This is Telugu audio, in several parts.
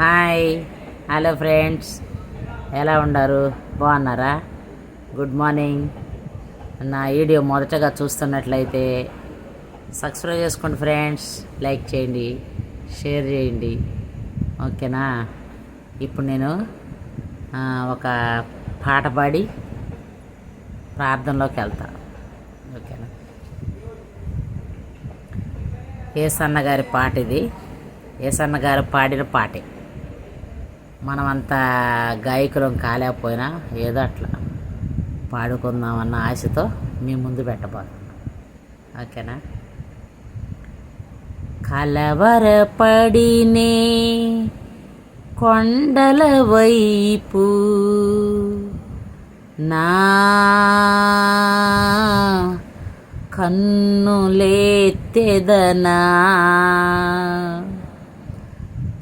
హాయ్. Hello friends. ఎలా ఉన్నారు? బాగున్నారా? Good morning. నా వీడియో మొదటగా చూస్తున్నట్లయితే సబ్స్క్రైబ్ చేసుకోండి ఫ్రెండ్స్. లైక్ చేయండి షేర్ చేయండి. ఓకేనా? ఇప్పుడు నేను ఒక పాట పాడి ప్రార్థనలోకి వెళ్తా. ఓకేనా? ఏసన్న గారి పాట ఇది. ఏసన్న గారు పాడిన పాటే. మనం అంత గాయకులం కాలేకపోయినా ఏదో అట్లా పాడుకుందామన్న ఆశతో మీ ముందు పెట్టబోతున్నాం. ఓకేనా? కలవరపడినే కొండల వైపు నా కన్నులేత్తెదనా?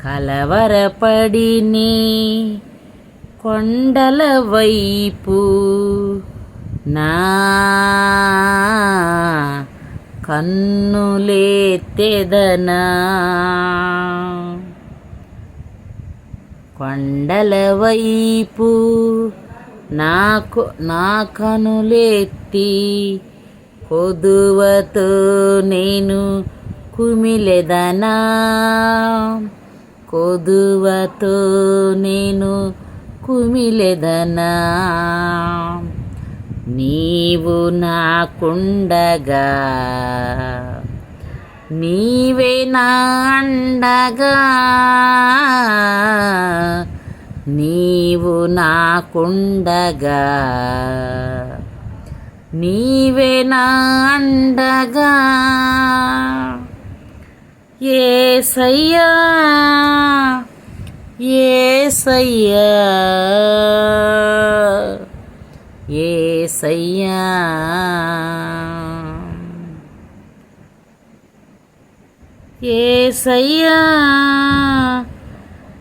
కలవరపడిని కొండల వైపు నా కన్నులేతెదనా కొండల వైపు నాకు నా కనులెత్తి కొదువతో నేను కుమిలెదనా. కొదువతో నేను కుమిలెదనా? నీవు నాకుండగా నీవే నా అండగా నీవు నాకుండగా నీవే నా అండగా ఏసయ్యా ఏసయ్యా ఏసయ్యా. ఏసయ్యా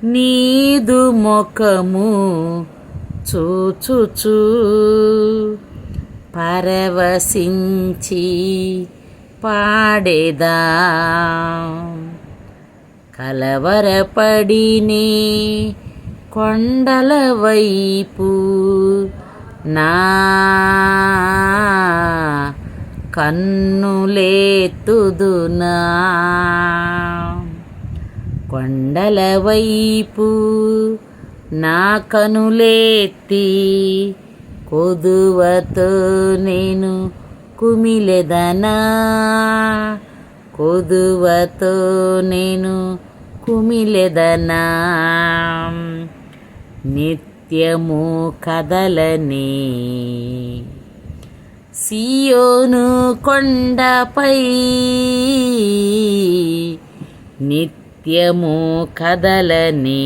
నీదు ముఖము చూచుచు పరవశించి పాడేదా? కలవరపడిని కొండల వైపు నా కన్నులేతుదునా? కొండల వైపు నా కనులేత్తి కొదువతో నేను కుమిలెదనా? కొదువతో నేను కుమిలెదనా? నిత్యము కదలని సియోను కొండపై నిత్యము కదలని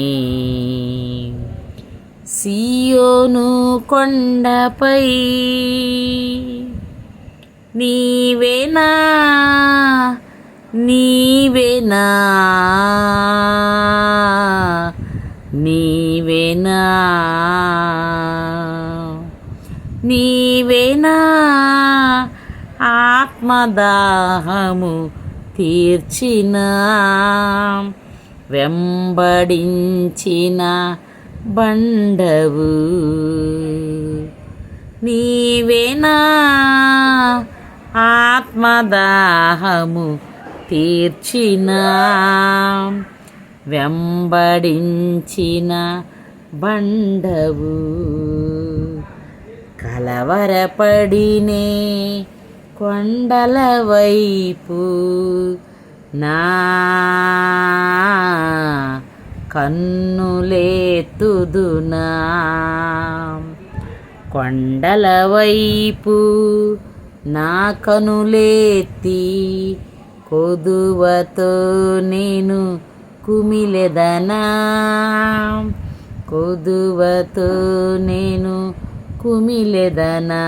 సియోను కొండపై నీవేనా? నీవేనా? నీవేనా? నీవేనా? ఆత్మదాహము తీర్చిన వెంబడించిన బండవు. నీవేనా? ఆత్మదాహము తీర్చిన వెంబడించిన బండవు కలవరపడినే కొండల వైపు నా కన్నులేతుదునా. కొండల వైపు నా కనులేతి కొదువతో నేను కుమిలెదనా? కొదువతో నేను కుమిలెదనా?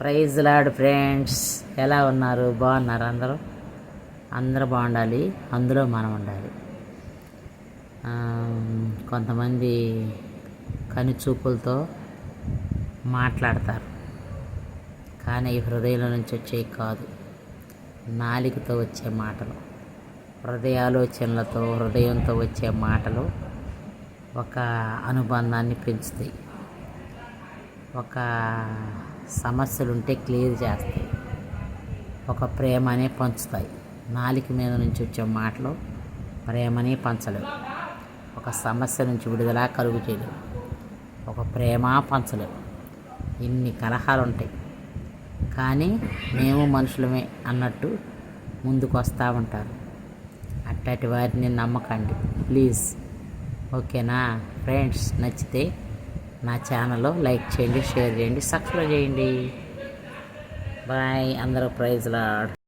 ప్రైజ్ లాడ్ ఫ్రెండ్స్ ఎలా ఉన్నారు? బాగున్నారు అందరూ? అందరూ బాగుండాలి అందులో మనం ఉండాలి. కొంతమంది కనుచూపులతో మాట్లాడతారు. కానీ హృదయంలో నుంచి వచ్చేవి కాదు. నాలికతో వచ్చే మాటలు హృదయాలోచనలతో హృదయంతో వచ్చే మాటలు ఒక అనుబంధాన్ని పెంచుతాయి. ఒక సమస్యలు ఉంటే క్లియర్ చేస్తాయి. ఒక ప్రేమనే పంచుతాయి. నాలిక మీద నుంచి వచ్చే మాటలు ప్రేమని పంచలేవు. ఒక సమస్య నుంచి విడుదల కలుగు చేయలేవు. ఒక ప్రేమ పంచలేవు. ఇన్ని కలహాలు ఉంటాయి కానీ మేము మనుషులమే అన్నట్టు ముందుకు వస్తూ ఉంటారు అట్టటి వారిని నమ్మకండి. ప్లీజ్. ఓకేనా? ఫ్రెండ్స్ నచ్చితే నా ఛానల్లో లైక్ చేయండి షేర్ చేయండి సబ్స్క్రైబ్ చేయండి. బాయ్. అందరూ ప్రైజ్ లాడ్